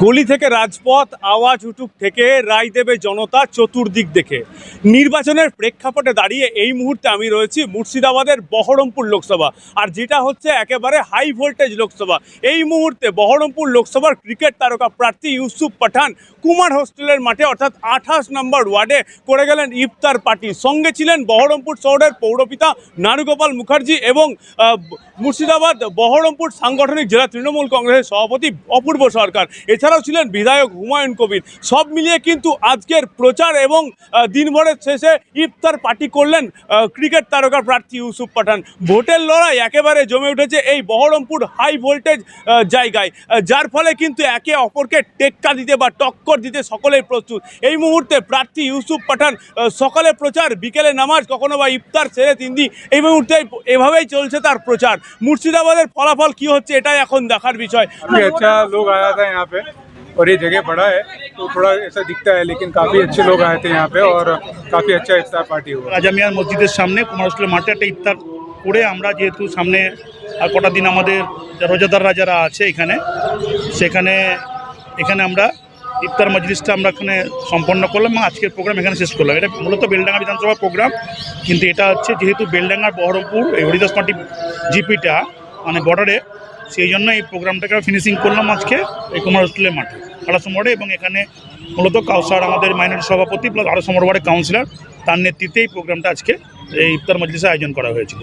গলি থেকে রাজপথ, আওয়াজ উঠুক থেকে রায় দেবে জনতা চতুর্দিক দেখে। নির্বাচনের প্রেক্ষাপটে দাঁড়িয়ে এই মুহূর্তে আমি রয়েছি মুর্শিদাবাদের বহরমপুর লোকসভা। আর যেটা হচ্ছে একেবারে হাই ভোল্টেজ লোকসভা। এই মুহূর্তে বহরমপুর লোকসভার ক্রিকেট তারকা প্রার্থী ইউসুফ পাঠান কুমার হোস্টেলের মাঠে, অর্থাৎ আঠাশ নম্বর ওয়ার্ডে করে গেলেন ইফতার পার্টি। সঙ্গে ছিলেন বহরমপুর শহরের পৌরপিতা নারুগোপাল মুখার্জি এবং মুর্শিদাবাদ বহরমপুর সাংগঠনিক জেলা তৃণমূল কংগ্রেসের সভাপতি অপূর্ব সরকার। এছাড়াও ছিলেন বিধায়ক হুমায়ুন কবির। সব মিলিয়ে কিন্তু আজকের প্রচার এবং দিনভরের শেষে ইফতার পার্টি করলেন ক্রিকেট তারকা প্রার্থী ইউসুফ পাঠান। ভোটের লড়াই একেবারে জমে উঠেছে এই বহরমপুর হাই ভোল্টেজ জায়গায়। যার ফলে কিন্তু একে অপরকে টেক্কা দিতে বা টক্কর দিতে সকলেই প্রস্তুত। এই মুহূর্তে প্রার্থী ইউসুফ পাঠান সকালে প্রচার, বিকেলে নামাজ, কখনো বা ইফতার সেরে দিন এই মুহূর্তে এভাবেই চলছে তার প্রচার। মুর্শিদাবাদের ফলাফল কি হচ্ছে, এটাই এখন দেখার বিষয়। লোক আয়া থা और ये जगह बड़ा है तो थोड़ा ऐसा दिखता है लेकिन काफ़ी अच्छे लोग आए थे यहाँ पे और काफ़ी अच्छा इफ्तार पार्टी हुआ রাজা মিয়ার মসজিদের সামনে কুমার হোস্টেলের মাঠে একটা ইফতার করে আমরা যেহেতু সামনে আর কটা দিন আমাদের যা রোজাদাররা যারা আছে এখানে সেখানে এখানে আমরা ইফতার মজলিসটা আমরা এখানে সম্পন্ন করলাম এবং আজকের প্রোগ্রাম এখানে শেষ করলাম এটা মূলত বেলডাঙ্গা বিধানসভা প্রোগ্রাম কিন্তু এটা হচ্ছে যেহেতু বেলডাঙ্গার বহরমপুর এই হরিদাস মাটি জিপিটা মানে বর্ডারে সেই জন্য এই প্রোগ্রামটাকে ফিনিশিং করলাম আজকে এই কুমার হোস্টেলের মাঠে আড়াশো মোড়ে এবং এখানে মূলত কাউসার আমাদের মাইনরিটি সভাপতি প্লাস আড়াশো মোড় ওয়ার্ডের কাউন্সিলর তার নেতৃত্বে এই প্রোগ্রামটা আজকে এই ইফতার মজলিসে আয়োজন করা হয়েছিল।